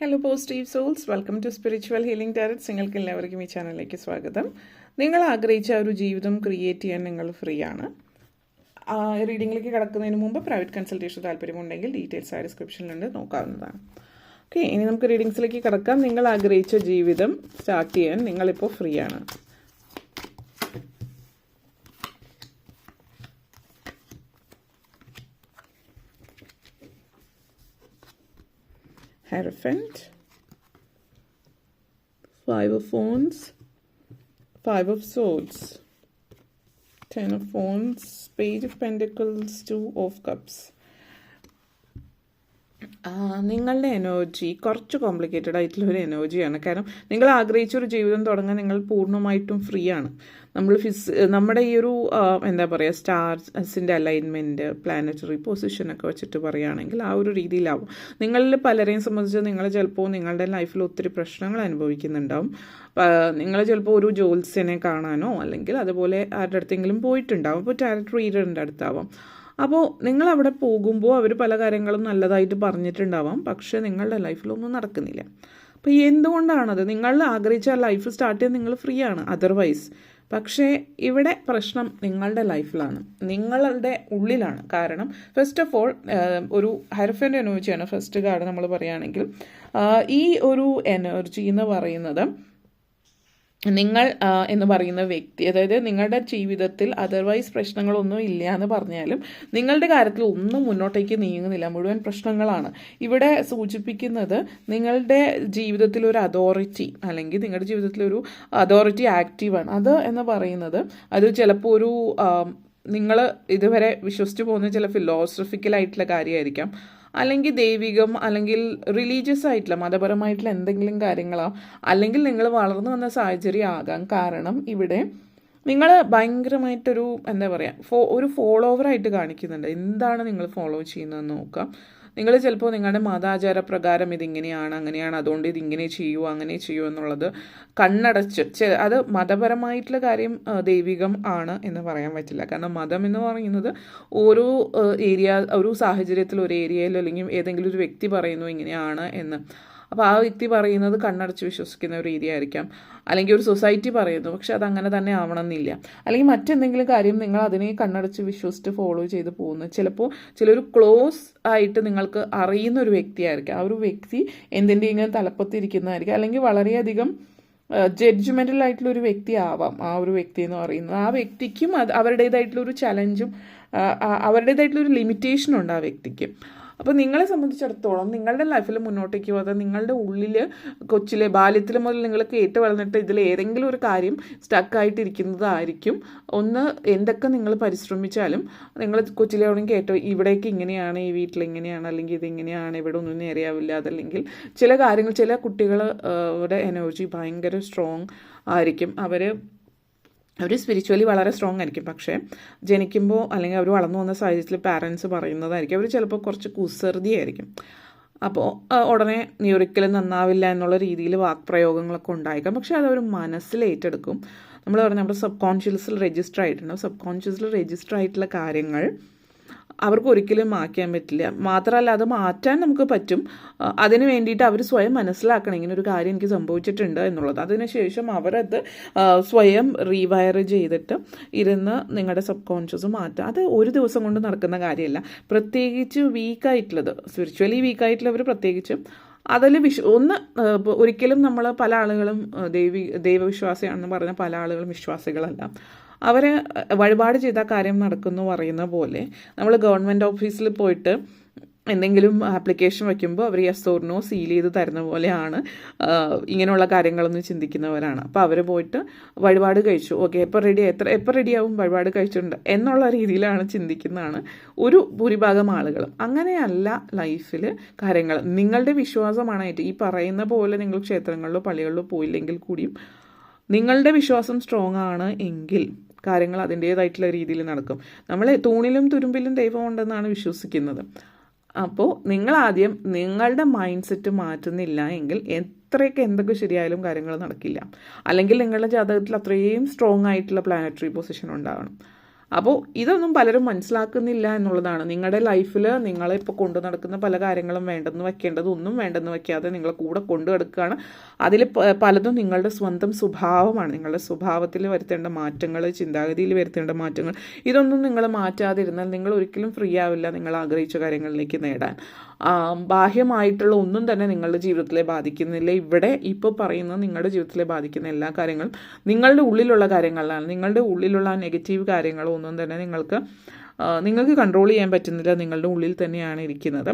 Hello positive souls welcome to spiritual healing tarots നിങ്ങൾക്ക് എല്ലാവർക്കും ഈ ചാനലിലേക്ക് സ്വാഗതം. നിങ്ങൾ ആഗ്രഹിച്ച ഒരു ജീവിതം ക്രിയേറ്റ് ചെയ്യാൻ നിങ്ങൾ ഫ്രീ ആണ്. റീഡിങ്ങിലേക്ക് കിടക്കുന്നതിന് മുമ്പ് പ്രൈവറ്റ് കൺസൾട്ടേഷൻ താല്പര്യമുണ്ടെങ്കിൽ ഡീറ്റെയിൽസ് ആ ഡിസ്ക്രിപ്ഷനിലുണ്ട് നോക്കാവുന്നതാണ്. ഓക്കെ ഇനി നമുക്ക് റീഡിങ്സിലേക്ക് കിടക്കാം. നിങ്ങൾ ആഗ്രഹിച്ച ജീവിതം സ്റ്റാർട്ട് ചെയ്യാൻ നിങ്ങളിപ്പോൾ ഫ്രീ ആണ്. Hierophant, Five of Wands, Five of Swords, Ten of Wands, Page of Pentacles, Two of Cups. നിങ്ങളുടെ എനർജി കുറച്ച് കോംപ്ലിക്കേറ്റഡ് ആയിട്ടുള്ള ഒരു എനർജിയാണ് കാരണം നിങ്ങൾ ആഗ്രഹിച്ച ഒരു ജീവിതം തുടങ്ങാൻ നിങ്ങൾ പൂർണമായിട്ടും ഫ്രീ ആണ്. നമ്മൾ ഫിസ് നമ്മുടെ ഈ ഒരു എന്താ പറയുക സ്റ്റാർസിന്റെ അലൈൻമെന്റ് പ്ലാനറ്ററി പൊസിഷനൊക്കെ വെച്ചിട്ട് പറയുകയാണെങ്കിൽ ആ ഒരു രീതിയിലാവും. നിങ്ങളിൽ പലരെയും സംബന്ധിച്ച് നിങ്ങൾ ചിലപ്പോൾ നിങ്ങളുടെ ലൈഫിൽ ഒത്തിരി പ്രശ്നങ്ങൾ അനുഭവിക്കുന്നുണ്ടാവും. നിങ്ങൾ ചിലപ്പോൾ ഒരു ജോത്സ്യനെ കാണാനോ അല്ലെങ്കിൽ അതുപോലെ ആരുടെ അടുത്തെങ്കിലും പോയിട്ടുണ്ടാവും. അപ്പോൾ ടാരറ്റ് റീഡറിന്റെ അടുത്താവാം. അപ്പോൾ നിങ്ങൾ അവിടെ പോകുമ്പോൾ അവർ പല കാര്യങ്ങളും നല്ലതായിട്ട് പറഞ്ഞിട്ടുണ്ടാവാം. പക്ഷേ നിങ്ങളുടെ ലൈഫിലൊന്നും നടക്കുന്നില്ല. അപ്പോൾ എന്തുകൊണ്ടാണത്? നിങ്ങൾ ആഗ്രഹിച്ച ലൈഫ് സ്റ്റാർട്ട് ചെയ്യാൻ നിങ്ങൾ ഫ്രീ ആണ്. അതർവൈസ് പക്ഷേ ഇവിടെ പ്രശ്നം നിങ്ങളുടെ ലൈഫിലാണ്. നിങ്ങളുടെ ഉള്ളിലാണ്. കാരണം ഫസ്റ്റ് ഓഫ് ഓൾ ഒരു ഹരഫന്റെ എനർജിയാണ് ഫസ്റ്റ് കാർഡ് നമ്മൾ പറയുകയാണെങ്കിൽ ഈ ഒരു എനർജി എന്ന് പറയുന്നത് നിങ്ങൾ എന്ന് പറയുന്ന വ്യക്തി അതായത് നിങ്ങളുടെ ജീവിതത്തിൽ അതർവൈസ് പ്രശ്നങ്ങളൊന്നും ഇല്ല എന്ന് പറഞ്ഞാലും നിങ്ങളുടെ കാര്യത്തിൽ ഒന്നും മുന്നോട്ടേക്ക് നീങ്ങുന്നില്ല. മുഴുവൻ പ്രശ്നങ്ങളാണ്. ഇവിടെ സൂചിപ്പിക്കുന്നത് നിങ്ങളുടെ ജീവിതത്തിൽ ഒരു അതോറിറ്റി അല്ലെങ്കിൽ നിങ്ങളുടെ ജീവിതത്തിൽ ഒരു അതോറിറ്റി ആക്റ്റീവാണ് അത് എന്ന് പറയുന്നത് അത് ചിലപ്പോൾ ഒരു നിങ്ങൾ ഇതുവരെ വിശ്വസിച്ച് പോകുന്ന ചില ഫിലോസഫിക്കലായിട്ടുള്ള കാര്യമായിരിക്കാം. അല്ലെങ്കിൽ ദൈവികം അല്ലെങ്കിൽ റിലീജിയസ് ആയിട്ടുള്ള മതപരമായിട്ടുള്ള എന്തെങ്കിലും കാര്യങ്ങളോ അല്ലെങ്കിൽ നിങ്ങൾ വളർന്നു വന്ന സാഹചര്യം ആകാം. കാരണം ഇവിടെ നിങ്ങൾ ഭയങ്കരമായിട്ടൊരു എന്താ പറയുക ഫോ ഒരു ഫോളോവറായിട്ട് കാണിക്കുന്നുണ്ട്. എന്താണ് നിങ്ങൾ ഫോളോ ചെയ്യുന്നതെന്ന് നോക്കാം. നിങ്ങൾ ചിലപ്പോൾ നിങ്ങളുടെ മതാചാര പ്രകാരം ഇതിങ്ങനെയാണ് അങ്ങനെയാണ് അതുകൊണ്ട് ഇതിങ്ങനെ ചെയ്യൂ അങ്ങനെ ചെയ്യൂ എന്നുള്ളത് കണ്ണടച്ച്. അത് മതപരമായിട്ടുള്ള കാര്യം ദൈവികം ആണ് എന്ന് പറയാൻ പറ്റില്ല. കാരണം മതം എന്ന് പറയുന്നത് ഓരോ ഏരിയ ഒരു സാഹചര്യത്തിൽ ഒരു ഏരിയയിൽ അല്ലെങ്കിൽ ഏതെങ്കിലും ഒരു വ്യക്തി പറയുന്നു ഇങ്ങനെയാണ് എന്ന്. അപ്പോൾ ആ വ്യക്തി പറയുന്നത് കണ്ണടച്ച് വിശ്വസിക്കുന്ന ഒരു രീതി ആയിരിക്കാം അല്ലെങ്കിൽ ഒരു സൊസൈറ്റി പറയുന്നു പക്ഷെ അതങ്ങനെ തന്നെ ആവണമെന്നില്ല. അല്ലെങ്കിൽ മറ്റെന്തെങ്കിലും കാര്യം നിങ്ങൾ അതിനെ കണ്ണടച്ച് വിശ്വസിച്ച് ഫോളോ ചെയ്ത് പോകുന്നു. ചിലപ്പോൾ ചിലൊരു ക്ലോസ് ആയിട്ട് നിങ്ങൾക്ക് അറിയുന്ന ഒരു വ്യക്തിയായിരിക്കും. ആ ഒരു വ്യക്തി എന്തിന്റെയെങ്കിലും തലപ്പത്തിരിക്കുന്നതായിരിക്കും. അല്ലെങ്കിൽ വളരെയധികം ജഡ്ജ്മെന്റൽ ആയിട്ടുള്ള ഒരു വ്യക്തി ആവാം ആ ഒരു വ്യക്തി എന്ന് പറയുന്നത്. ആ വ്യക്തിക്കും അത് അവരുടേതായിട്ടുള്ളൊരു ചലഞ്ചും അവരുടേതായിട്ടുള്ളൊരു ലിമിറ്റേഷനുണ്ട് ആ വ്യക്തിക്ക്. അപ്പോൾ നിങ്ങളെ സംബന്ധിച്ചിടത്തോളം നിങ്ങളുടെ ലൈഫിൽ മുന്നോട്ടേക്ക് പോകാതെ നിങ്ങളുടെ ഉള്ളിൽ കൊച്ചിലെ ബാല്യത്തിൽ മുതൽ നിങ്ങൾ കേട്ട് വളർന്നിട്ട് ഇതിൽ ഏതെങ്കിലും ഒരു കാര്യം സ്റ്റക്കായിട്ടിരിക്കുന്നതായിരിക്കും ഒന്ന് എന്തൊക്കെ നിങ്ങൾ പരിശ്രമിച്ചാലും നിങ്ങൾ കൊച്ചിലെ എവിടെയും കേട്ടോ ഇവിടേക്ക് ഇങ്ങനെയാണ് ഈ വീട്ടിൽ ഇങ്ങനെയാണ് അല്ലെങ്കിൽ ഇതിങ്ങനെയാണ് ഇവിടെ ഒന്നും നേരെയാവില്ല അതല്ലെങ്കിൽ ചില കാര്യങ്ങൾ ചില കുട്ടികളുടെ എനർജി ഭയങ്കര സ്ട്രോങ് ആയിരിക്കും. അവർ അവർ സ്പിരിച്വലി വളരെ സ്ട്രോങ് ആയിരിക്കും. പക്ഷേ ജനിക്കുമ്പോൾ അല്ലെങ്കിൽ അവർ വളർന്നു വന്ന സാഹചര്യത്തിൽ പാരൻസ് പറയുന്നതായിരിക്കും. അവർ ചിലപ്പോൾ കുറച്ച് കുസൃതിയായിരിക്കും. അപ്പോൾ ഉടനെ നീ ഒരിക്കലും നന്നാവില്ല എന്നുള്ള രീതിയിൽ വാക്പ്രയോഗങ്ങളൊക്കെ ഉണ്ടായേക്കാം. പക്ഷേ അതവർ മനസ്സിൽ ഏറ്റെടുക്കും. നമ്മൾ പറഞ്ഞ നമ്മുടെ സബ് കോൺഷ്യസിൽ രജിസ്റ്റർ ആയിട്ടുണ്ടാവും സബ് കോൺഷ്യസിൽ രജിസ്റ്റർ ആയിട്ടുള്ള കാര്യങ്ങൾ അവർക്ക് ഒരിക്കലും മാറ്റാൻ പറ്റില്ല. മാത്രമല്ല അത് മാറ്റാൻ നമുക്ക് പറ്റും. അതിന് വേണ്ടിയിട്ട് അവർ സ്വയം മനസ്സിലാക്കണം ഇങ്ങനെ ഒരു കാര്യം എനിക്ക് സംഭവിച്ചിട്ടുണ്ട് എന്നുള്ളത്. അതിനുശേഷം അവരത് സ്വയം റീവയർ ചെയ്തിട്ട് ഇരുന്ന് നിങ്ങളുടെ സബ് കോൺഷ്യസ് മാറ്റുക അത് ഒരു ദിവസം കൊണ്ട് നടക്കുന്ന കാര്യമല്ല. പ്രത്യേകിച്ച് വീക്കായിട്ടുള്ളത് സ്പിരിച്വലി വീക്കായിട്ടുള്ളവർ പ്രത്യേകിച്ചും അതിൽ വിശ്വ ഒന്ന് ഒരിക്കലും നമ്മൾ പല ആളുകളും ദൈവി ദൈവവിശ്വാസിയാണെന്ന് പറഞ്ഞ പല ആളുകളും വിശ്വാസികളല്ല. അവർ വഴിപാട് ചെയ്ത കാര്യം നടക്കുന്നു പറയുന്ന പോലെ നമ്മൾ ഗവൺമെന്റ് ഓഫീസിൽ പോയിട്ട് എന്തെങ്കിലും ആപ്ലിക്കേഷൻ വയ്ക്കുമ്പോൾ അവർ യെസ് ഓർ നോ സീൽ ചെയ്ത് തരുന്ന പോലെയാണ് ഇങ്ങനെയുള്ള കാര്യങ്ങളൊന്നും ചിന്തിക്കുന്നവരാണ്. അപ്പോൾ അവർ പോയിട്ട് വഴിപാട് കഴിച്ചു. ഓക്കെ എപ്പോൾ റെഡി എത്ര എപ്പോൾ റെഡിയാവും വഴിപാട് കഴിച്ചിട്ടുണ്ട്? എന്നുള്ള രീതിയിലാണ് ചിന്തിക്കുന്നതാണ് ഒരു ഭൂരിഭാഗം ആളുകൾ അങ്ങനെയല്ല ലൈഫിൽ കാര്യങ്ങൾ നിങ്ങളുടെ വിശ്വാസമാണ് ഏറ്റവും ഈ പറയുന്ന പോലെ നിങ്ങൾ ക്ഷേത്രങ്ങളിലോ പള്ളികളിലോ പോയില്ലെങ്കിൽ കൂടിയും നിങ്ങളുടെ വിശ്വാസം സ്ട്രോങ് ആണ് എങ്കിൽ കാര്യങ്ങൾ അതിന്റേതായിട്ടുള്ള രീതിയിൽ നടക്കും. നമ്മൾ തൂണിലും തുരുമ്പിലും ദൈവമുണ്ടെന്നാണ് വിശ്വസിക്കുന്നത്. അപ്പോൾ നിങ്ങൾ ആദ്യം നിങ്ങളുടെ മൈൻഡ് സെറ്റ് മാറ്റുന്നില്ല എങ്കിൽ എത്രയൊക്കെ എന്തൊക്കെ ശരിയായാലും കാര്യങ്ങൾ നടക്കില്ല. അല്ലെങ്കിൽ നിങ്ങളുടെ ജാതകത്തിൽ അത്രയും സ്ട്രോങ് ആയിട്ടുള്ള പ്ലാനറ്ററി പൊസിഷൻ ഉണ്ടാവണം അപ്പോൾ ഇതൊന്നും പലരും മനസ്സിലാക്കുന്നില്ല എന്നുള്ളതാണ്. നിങ്ങളുടെ ലൈഫിൽ നിങ്ങളെ ഇപ്പോൾ കൊണ്ടു നടക്കുന്ന പല കാര്യങ്ങളും വേണ്ടെന്ന് വെക്കേണ്ടത് ഒന്നും വേണ്ടെന്ന് വെക്കാതെ നിങ്ങളെ കൂടെ കൊണ്ടു നടക്കുകയാണ് അതിൽ പലതും നിങ്ങളുടെ സ്വന്തം സ്വഭാവമാണ്. നിങ്ങളുടെ സ്വഭാവത്തിൽ വരുത്തേണ്ട മാറ്റങ്ങൾ ചിന്താഗതിയിൽ വരുത്തേണ്ട മാറ്റങ്ങൾ ഇതൊന്നും നിങ്ങൾ മാറ്റാതിരുന്നാൽ നിങ്ങൾ ഒരിക്കലും ഫ്രീ ആവില്ല നിങ്ങൾ ആഗ്രഹിച്ച കാര്യങ്ങളിലേക്ക് നേടാൻ. ബാഹ്യമായിട്ടുള്ള ഒന്നും തന്നെ നിങ്ങളുടെ ജീവിതത്തിലെ ബാധിക്കുന്നില്ല. ഇവിടെ ഇപ്പോൾ പറയുന്ന നിങ്ങളുടെ ജീവിതത്തിലെ ബാധിക്കുന്ന എല്ലാ കാര്യങ്ങളും നിങ്ങളുടെ ഉള്ളിലുള്ള കാര്യങ്ങളിലാണ് നിങ്ങളുടെ ഉള്ളിലുള്ള നെഗറ്റീവ് കാര്യങ്ങളോ ഒന്നും തന്നെ നിങ്ങൾക്ക് നിങ്ങൾക്ക് കൺട്രോൾ ചെയ്യാൻ പറ്റുന്നില്ല. നിങ്ങളുടെ ഉള്ളിൽ തന്നെയാണ് ഇരിക്കുന്നത്.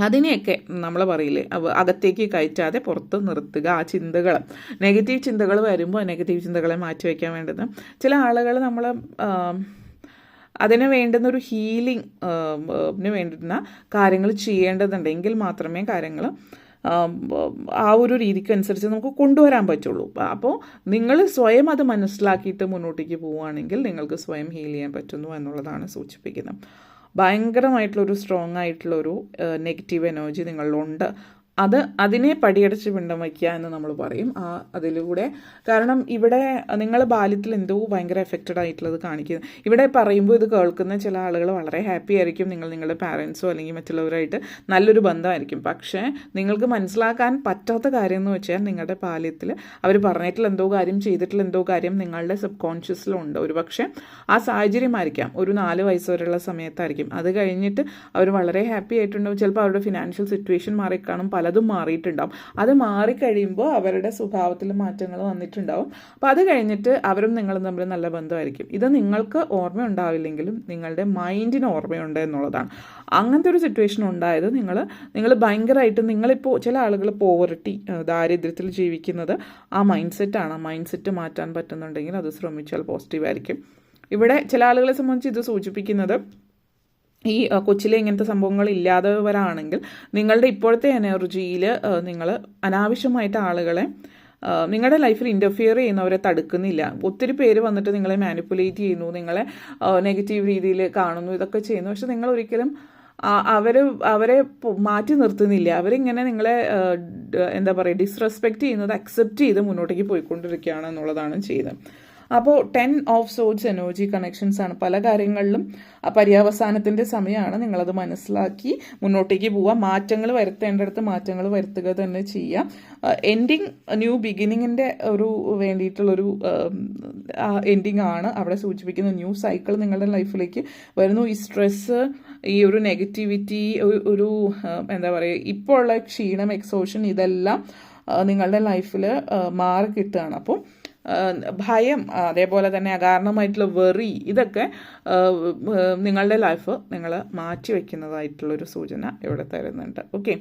അതിനെയൊക്കെ നമ്മൾ പറയില്ലേ? അകത്തേക്ക് കയറ്റാതെ പുറത്ത് നിർത്തുക. ആ ചിന്തകൾ നെഗറ്റീവ് ചിന്തകൾ വരുമ്പോൾ നെഗറ്റീവ് ചിന്തകളെ മാറ്റി വയ്ക്കാൻ വേണ്ടത്. ചില ആളുകൾ നമ്മൾ അതിന് വേണ്ടുന്ന ഒരു ഹീലിംഗ് വേണ്ടുന്ന കാര്യങ്ങൾ ചെയ്യേണ്ടതുണ്ടെങ്കിൽ മാത്രമേ കാര്യങ്ങൾ ആ ഒരു രീതിക്ക് അനുസരിച്ച് നമുക്ക് കൊണ്ടുവരാൻ പറ്റുള്ളൂ. അപ്പോൾ നിങ്ങൾ സ്വയം അത് മനസ്സിലാക്കിയിട്ട് മുന്നോട്ടേക്ക് പോവുകയാണെങ്കിൽ നിങ്ങൾക്ക് സ്വയം ഹീൽ ചെയ്യാൻ പറ്റുന്നു എന്നുള്ളതാണ് സൂചിപ്പിക്കുന്നത്. ഭയങ്കരമായിട്ടുള്ളൊരു സ്ട്രോങ് ആയിട്ടുള്ളൊരു നെഗറ്റീവ് എനർജി നിങ്ങളിലുണ്ട്. അത് അതിനെ പടിയടച്ച് പിണ്ടം വയ്ക്കുക എന്ന് നമ്മൾ പറയും. ആ അതിലൂടെ. കാരണം ഇവിടെ നിങ്ങൾ ബാല്യത്തിൽ എന്തോ ഭയങ്കര എഫക്റ്റഡ് ആയിട്ടുള്ളത് കാണിക്കുന്നത് ഇവിടെ പറയുമ്പോൾ ഇത് കേൾക്കുന്ന ചില ആളുകൾ വളരെ ഹാപ്പി ആയിരിക്കും. നിങ്ങൾ നിങ്ങളുടെ പാരൻസോ അല്ലെങ്കിൽ മറ്റുള്ളവരായിട്ട് നല്ലൊരു ബന്ധമായിരിക്കും. പക്ഷേ നിങ്ങൾക്ക് മനസ്സിലാക്കാൻ പറ്റാത്ത കാര്യം എന്ന് വെച്ചാൽ നിങ്ങളുടെ ബാല്യത്തിൽ അവർ പറഞ്ഞിട്ടുള്ള എന്തോ കാര്യം ചെയ്തിട്ടുള്ള എന്തോ കാര്യം നിങ്ങളുടെ സബ് കോൺഷ്യസിലുണ്ട് ഒരു പക്ഷേ ആ സാഹചര്യമായിരിക്കാം ഒരു നാല് വയസ്സ് വരെയുള്ള സമയത്തായിരിക്കും. അത് കഴിഞ്ഞിട്ട് അവർ വളരെ ഹാപ്പി ആയിട്ടുണ്ടാവും. ചിലപ്പോൾ അവരുടെ ഫിനാൻഷ്യൽ സിറ്റുവേഷൻ മാറിക്കാണും. പലതും മാറിയിട്ടുണ്ടാവും. അത് മാറിക്കഴിയുമ്പോൾ അവരുടെ സ്വഭാവത്തിൽ മാറ്റങ്ങൾ വന്നിട്ടുണ്ടാവും. അപ്പോൾ അത് കഴിഞ്ഞിട്ട് അവരും നിങ്ങളും തമ്മിൽ നല്ല ബന്ധമായിരിക്കും. ഇത് നിങ്ങൾക്ക് ഓർമ്മ ഉണ്ടാവില്ലെങ്കിലും നിങ്ങളുടെ മൈൻഡിന് ഓർമ്മയുണ്ട് എന്നുള്ളതാണ്. അങ്ങനത്തെ ഒരു സിറ്റുവേഷൻ ഉണ്ടായത് നിങ്ങൾ നിങ്ങൾ ഭയങ്കരമായിട്ട് നിങ്ങളിപ്പോൾ ചില ആളുകൾ പോവർട്ടി ദാരിദ്ര്യത്തിൽ ജീവിക്കുന്നത് ആ മൈൻഡ് സെറ്റാണ് ആ മൈൻഡ് സെറ്റ് മാറ്റാൻ പറ്റുന്നുണ്ടെങ്കിൽ അത് ശ്രമിച്ചാൽ പോസിറ്റീവായിരിക്കും ഇവിടെ ചില ആളുകളെ സംബന്ധിച്ച് ഇത് സൂചിപ്പിക്കുന്നത് ഈ കൊച്ചിലെ ഇങ്ങനത്തെ സംഭവങ്ങൾ ഇല്ലാത്തവരാണെങ്കിൽ നിങ്ങളുടെ ഇപ്പോഴത്തെ എനർജിയിൽ നിങ്ങൾ അനാവശ്യമായിട്ട് ആളുകളെ നിങ്ങളുടെ ലൈഫിൽ ഇന്റർഫിയർ ചെയ്യുന്നവരെ തടുക്കുന്നില്ല. ഒത്തിരി പേര് വന്നിട്ട് നിങ്ങളെ മാനിപ്പുലേറ്റ് ചെയ്യുന്നു നിങ്ങളെ നെഗറ്റീവ് രീതിയിൽ കാണുന്നു ഇതൊക്കെ ചെയ്യുന്നു. പക്ഷെ നിങ്ങൾ ഒരിക്കലും അവർ അവരെ മാറ്റി നിർത്തുന്നില്ല. അവരിങ്ങനെ നിങ്ങളെ എന്താ പറയുക ഡിസ്റെസ്പെക്റ്റ് ചെയ്യുന്നത് അക്സെപ്റ്റ് ചെയ്ത് മുന്നോട്ടേക്ക് പോയിക്കൊണ്ടിരിക്കുകയാണ് എന്നുള്ളതാണ് ചെയ്യുന്നത് അപ്പോൾ ten of swords energy connections ആണ് പല കാര്യങ്ങളിലും ആ പര്യവസാനത്തിന്റെ സമയമാണ് നിങ്ങളത് മനസ്സിലാക്കി മുന്നോട്ടേക്ക് പോവുക. മാറ്റങ്ങൾ വരുത്തേണ്ടടുത്ത് മാറ്റങ്ങൾ വരുത്തുക തന്നെ ചെയ്യുക എൻഡിങ് ന്യൂ ബിഗിനിങ്ങിന്റെ ഒരു വേണ്ടിയിട്ടുള്ളൊരു എൻഡിങ് ആണ് അവിടെ സൂചിപ്പിക്കുന്ന ന്യൂ സൈക്കിൾ നിങ്ങളുടെ ലൈഫിലേക്ക് വരുന്നു. ഈ സ്ട്രെസ്സ് ഈ ഒരു നെഗറ്റിവിറ്റി ഒരു എന്താ പറയുക ഇപ്പോൾ ഉള്ള ക്ഷീണം എക്സോഷൻ ഇതെല്ലാം നിങ്ങളുടെ ലൈഫിൽ മാറി കിട്ടുകയാണ്. അപ്പോൾ ഭയം അതേപോലെ തന്നെ അകാരണമായിട്ടുള്ള വെറി ഇതൊക്കെ നിങ്ങളുടെ ലൈഫ് നിങ്ങൾ മാറ്റി വയ്ക്കുന്നതായിട്ടുള്ളൊരു സൂചന ഇവിടെ തരുന്നുണ്ട്. Okay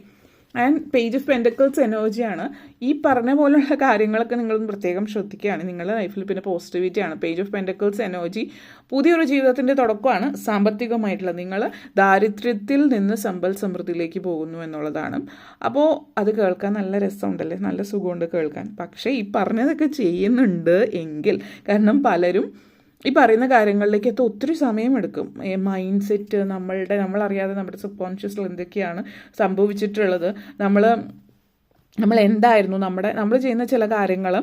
and page of pentacles എനർജിയാണ് ഈ പറഞ്ഞ പോലുള്ള കാര്യങ്ങളൊക്കെ നിങ്ങൾ പ്രത്യേകം ശ്രദ്ധിക്കുകയാണ്. നിങ്ങളുടെ ലൈഫിൽ പിന്നെ പോസിറ്റിവിറ്റിയാണ് പേജ് ഓഫ് പെൻഡക്കിൾസ് എനർജി പുതിയൊരു ജീവിതത്തിന്റെ തുടക്കമാണ്. സാമ്പത്തികമായിട്ടുള്ള നിങ്ങൾ ദാരിദ്ര്യത്തിൽ നിന്ന് സമ്പൽ സമൃദ്ധിയിലേക്ക് പോകുന്നു എന്നുള്ളതാണ്. അപ്പോൾ അത് കേൾക്കാൻ നല്ല രസമുണ്ടല്ലേ? നല്ല സുഖമുണ്ട് കേൾക്കാൻ. പക്ഷേ ഈ പറഞ്ഞതൊക്കെ ചെയ്യുന്നുണ്ട് എങ്കിൽ കാരണം പലരും ഈ പറയുന്ന കാര്യങ്ങളിലേക്ക് എത്താൻ ഒത്തിരി സമയമെടുക്കും മൈൻഡ് സെറ്റ് നമ്മളുടെ നമ്മളറിയാതെ നമ്മുടെ സബ് കോൺഷ്യസിൽ എന്തൊക്കെയാണ് സംഭവിച്ചിട്ടുള്ളത്. നമ്മൾ നമ്മൾ എന്തായിരുന്നു നമ്മുടെ നമ്മൾ ചെയ്യുന്ന ചില കാര്യങ്ങൾ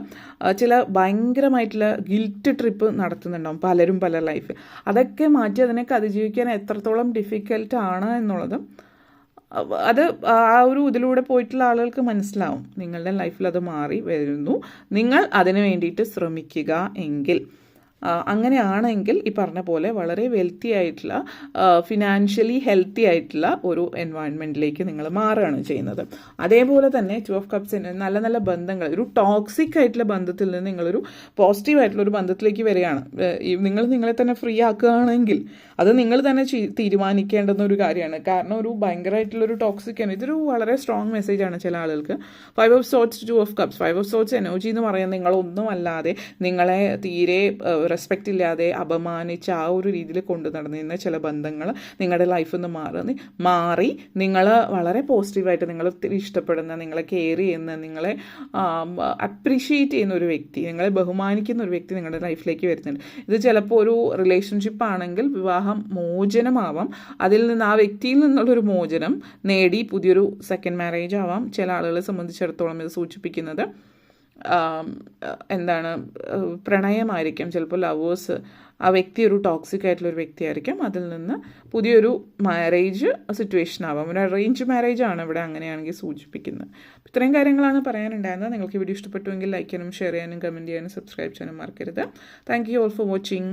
ചില ഭയങ്കരമായിട്ടുള്ള ഗിൽറ്റ് ട്രിപ്പ് നടത്തുന്നുണ്ടാവും പലരും പല ലൈഫ് അതൊക്കെ മാറ്റി അതിനൊക്കെ അതിജീവിക്കാൻ എത്രത്തോളം ഡിഫിക്കൽട്ട് ആണ് എന്നുള്ളത് അത് ആ ഒരു ഇതിലൂടെ പോയിട്ടുള്ള ആളുകൾക്ക് മനസ്സിലാവും. നിങ്ങളുടെ ലൈഫിൽ അത് മാറി വരുന്നു. നിങ്ങൾ അതിന് വേണ്ടിയിട്ട് ശ്രമിക്കുക എങ്കിൽ. അങ്ങനെയാണെങ്കിൽ ഈ പറഞ്ഞ പോലെ വളരെ വെൽത്തി ആയിട്ടുള്ള ഫിനാൻഷ്യലി ഹെൽത്തി ആയിട്ടുള്ള ഒരു എൻവയൺമെന്റിലേക്ക് നിങ്ങൾ മാറുകയാണ് ചെയ്യുന്നത്. അതേപോലെ തന്നെ ടു ഓഫ് കപ്സിന് നല്ല നല്ല ബന്ധങ്ങൾ ഒരു ടോക്സിക് ആയിട്ടുള്ള ബന്ധത്തിൽ നിന്ന് നിങ്ങളൊരു പോസിറ്റീവ് ആയിട്ടുള്ള ഒരു ബന്ധത്തിലേക്ക് വരികയാണ്. നിങ്ങൾ നിങ്ങളെ തന്നെ ഫ്രീ ആക്കുകയാണെങ്കിൽ അത് നിങ്ങൾ തന്നെ തീരുമാനിക്കേണ്ടുന്ന ഒരു കാര്യമാണ്. കാരണം ഒരു ഭയങ്കരമായിട്ടുള്ളൊരു ടോക്സിക് ആണ് ഇതൊരു വളരെ സ്ട്രോങ് മെസ്സേജാണ് ചില ആളുകൾക്ക്. Five of swords two of cups five of swords energy എന്ന് പറയുന്നത് നിങ്ങളൊന്നുമല്ലാതെ നിങ്ങളെ തീരെ റെസ്പെക്റ്റ് ഇല്ലാതെ അപമാനിച്ച് ആ ഒരു രീതിയിൽ കൊണ്ടു നടന്നിരുന്ന ചില ബന്ധങ്ങൾ നിങ്ങളുടെ ലൈഫിൽ നിന്ന് മാറി. മാറി നിങ്ങൾ വളരെ പോസിറ്റീവായിട്ട് നിങ്ങൾ ഒത്തിരി ഇഷ്ടപ്പെടുന്ന നിങ്ങളെ കെയർ ചെയ്യുന്ന നിങ്ങളെ അപ്രീഷിയേറ്റ് ചെയ്യുന്ന ഒരു വ്യക്തി നിങ്ങളെ ബഹുമാനിക്കുന്ന ഒരു വ്യക്തി നിങ്ങളുടെ ലൈഫിലേക്ക് വരുന്നുണ്ട്. ഇത് ചിലപ്പോൾ ഒരു റിലേഷൻഷിപ്പ് ആണെങ്കിൽ വിവാഹം മോചനമാവാം. അതിൽ നിന്ന് ആ വ്യക്തിയിൽ നിന്നുള്ളൊരു മോചനം നേടി പുതിയൊരു സെക്കൻഡ് മാരേജ് ആവാം. ചില ആളുകളെ സംബന്ധിച്ചിടത്തോളം ഇത് സൂചിപ്പിക്കുന്നത്. എന്താണ് പ്രണയമായിരിക്കും. ചിലപ്പോൾ ലവേഴ്സ് ആ വ്യക്തി ഒരു ടോക്സിക് ആയിട്ടുള്ള ഒരു വ്യക്തിയായിരിക്കാം. അതിൽ നിന്ന് പുതിയൊരു മാരേജ് സിറ്റുവേഷൻ ആവാം. ഒരു അറേഞ്ച് മാരേജ് ആണ് ഇവിടെ അങ്ങനെയാണെങ്കിൽ സൂചിപ്പിക്കുന്നത്. ഇത്രയും കാര്യങ്ങളാണ് പറയാനുണ്ടായിരുന്നത്. നിങ്ങൾക്ക് വീഡിയോ ഇഷ്ടപ്പെട്ടുവെങ്കിൽ ലൈക്ക് ചെയ്യാനും ഷെയർ ചെയ്യാനും കമന്റ് ചെയ്യാനും സബ്സ്ക്രൈബ് ചെയ്യാനും മറക്കരുത്. Thank you all for watching